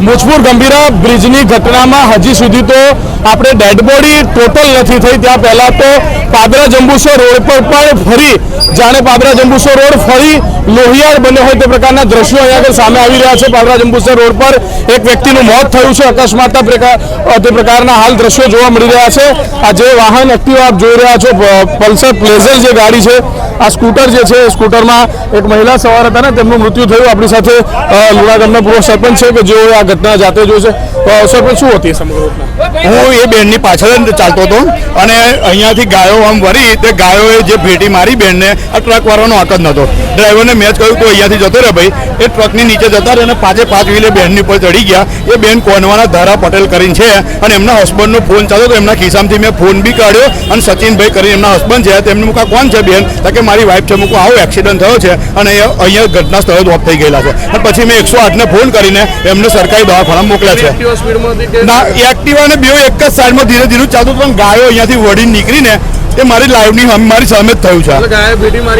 મુજપુર ગંભીરા બ્રિજની ઘટનામાં હજી સુધી તો આપણે ડેડ બોડી ટોટલ નથી થઈ. ત્યાં પહેલા તો પાદરા જંબુસર રોડ પર પણ ફરી, જાણે પાદરા જંબુસર રોડ ફરી લોહિયાળ બન્યો હોય તે પ્રકારના દ્રશ્યો અહીંયા આગળ સામે આવી રહ્યા છે. પાદરા જંબુસર રોડ પર એક વ્યક્તિનું મોત થયું છે. અકસ્માત તે પ્રકારના હાલ દ્રશ્યો જોવા મળી રહ્યા છે. આ જે વાહન એક્ટિવ આપ જોઈ રહ્યા છો પલ્સર પ્લેઝર જે ગાડી છે, આ સ્કૂટર જે છે સ્કૂટરમાં એક મહિલા સવાર હતા ને, તેમનું મૃત્યુ થયું. આપણી સાથે લુણાગઢના પૂર્વ સરપંચ છે કે જેઓ આ ઘટના જાતે જોઈ છે. તો અવસર પર શું હતી સમગ્ર હું એ બેનની પાછળ ચાલતો હતો અને અહીંયાથી ગાયો આમ વળી તે ગાયોએ જે ભેટી મારી બેનને આ ટ્રક વાળાનો જ નહોતો. ડ્રાઈવરને મેં જ કહ્યું, તો અહીંયાથી જતો રહે ભાઈ. એ ટ્રકની નીચે જતા રહે અને પાંચે પાંચ વ્હીલે બેનની ઉપર ચડી ગયા. એ બેન કોનવાના ધારા પટેલ કરીને છે અને એમના હસબન્ડનો ફોન ચાલતો તો એમના ખિસ્સામાંથી મેં ફોન બી કાઢ્યો અને સચિનભાઈ કરીને એમના હસબન્ડ છે. તેમને મૂકા કોણ છે બેન? તો કે મારી વાઈફ છે. મૂકું આવો એક્સિડન્ટ થયો છે અને અહીંયા ઘટના સ્થળે જ થઈ ગયેલા છે. અને પછી મેં એકસો આઠને ફોન કરીને એમને સરકારી દવાખાના મોકલ્યા છે? ના એક્ટિવા ને બે એક જ સાઈડમાં ધીરે ધીરે ચાલતું પણ ગાયો અહીંયાથી વળી નીકળીને એ મારી લાઈવની ની મારી સામે જ થયું છે.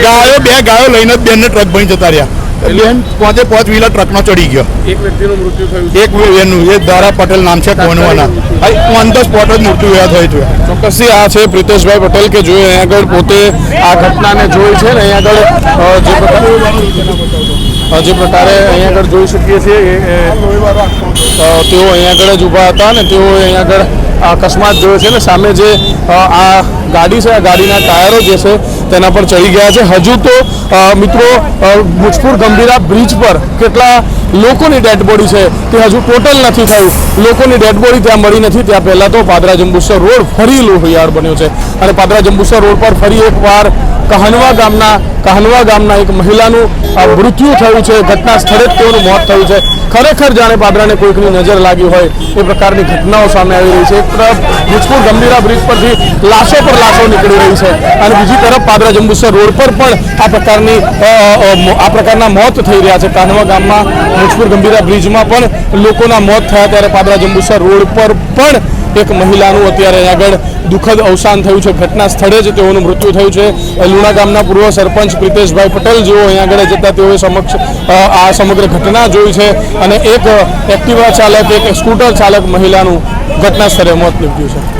ગાયો બે ગાયો લઈને જ બેનને ટ્રક ભણી જતા રહ્યા. બેન પાંચે પાંચ વ્હીલર ટ્રકમાં ચડી ગયો. એક વ્યક્તિનું મૃત્યુ થયું એક એનું એ ધારા પટેલ નામ છે કોનવાના. ઓન ધ સ્પોટ જ મૃત્યુ એવા થયું છે. ચોક્કસથી આ છે પ્રિતેશભાઈ પટેલ કે જો અહીંયા આગળ પોતે આ ઘટનાને જોઈ છે ને અહીંયા આગળ જે જે પ્રકારે અહીંયા આગળ જોઈ શકીએ છીએ તેઓ અહીંયા આગળ જ ઊભા હતા ને તેઓ અહીંયા આગળ અકસ્માત જોયો છે. ને સામે જે આ ગાડી છે, આ ગાડીના ટાયરો જે છે તેના પર ચડી ગયા છે. હજુ તો મિત્રો અ, મુજપુર ગંભીરા બ્રિજ પર કેટલા લોકોની ડેડ બોડી છે તે હજુ ટોટલ નથી થયું. લોકોની ડેડ બોડી ત્યાં મળી નથી. ત્યાં પહેલાં તો પાદરા જંબુસર રોડ ફરી લોહિયાળ બન્યો છે. અને પાદરા જંબુસર રોડ પર ફરી એકવાર કહનવા ગામના કહનવા ગામના એક મહિલાનું મૃત્યુ થયું છે. ઘટના સ્થળે જ તેઓનું મોત થયું છે. ખરેખર જાણે પાદરાને કોઈકની નજર લાગી હોય એ પ્રકારની ઘટનાઓ સામે આવી રહી છે. એક તરફ ભુજપુર ગંભીરા બ્રિજ પરથી લાશો પર લાશો નીકળી રહી છે. અને બીજી તરફ પાદરા જંબુસર રોડ પર પણ આ પ્રકારની આ પ્રકારના મોત થઈ રહ્યા છે. કાનવા ગામમાં મુજપુર ગંભીરા બ્રિજમાં પણ લોકોના મોત થયા ત્યારે પાદરા જંબુસર રોડ પર પણ એક મહિલાનું અત્યારે આગળ દુઃખદ અવસાન થયું છે. ઘટના સ્થળે જ તેઓનું મૃત્યુ થયું છે. લુણા ગામના પૂર્વ સરપંચ પ્રિતેશભાઈ પટેલ જેઓ અહીંયા આગળ જતા તેઓએ સમક્ષ આ સમગ્ર ઘટના જોઈ છે અને એક એક્ટિવા ચાલક, એક સ્કૂટર ચાલક મહિલાનું ઘટના સ્થળે મોત નીપજ્યું છે.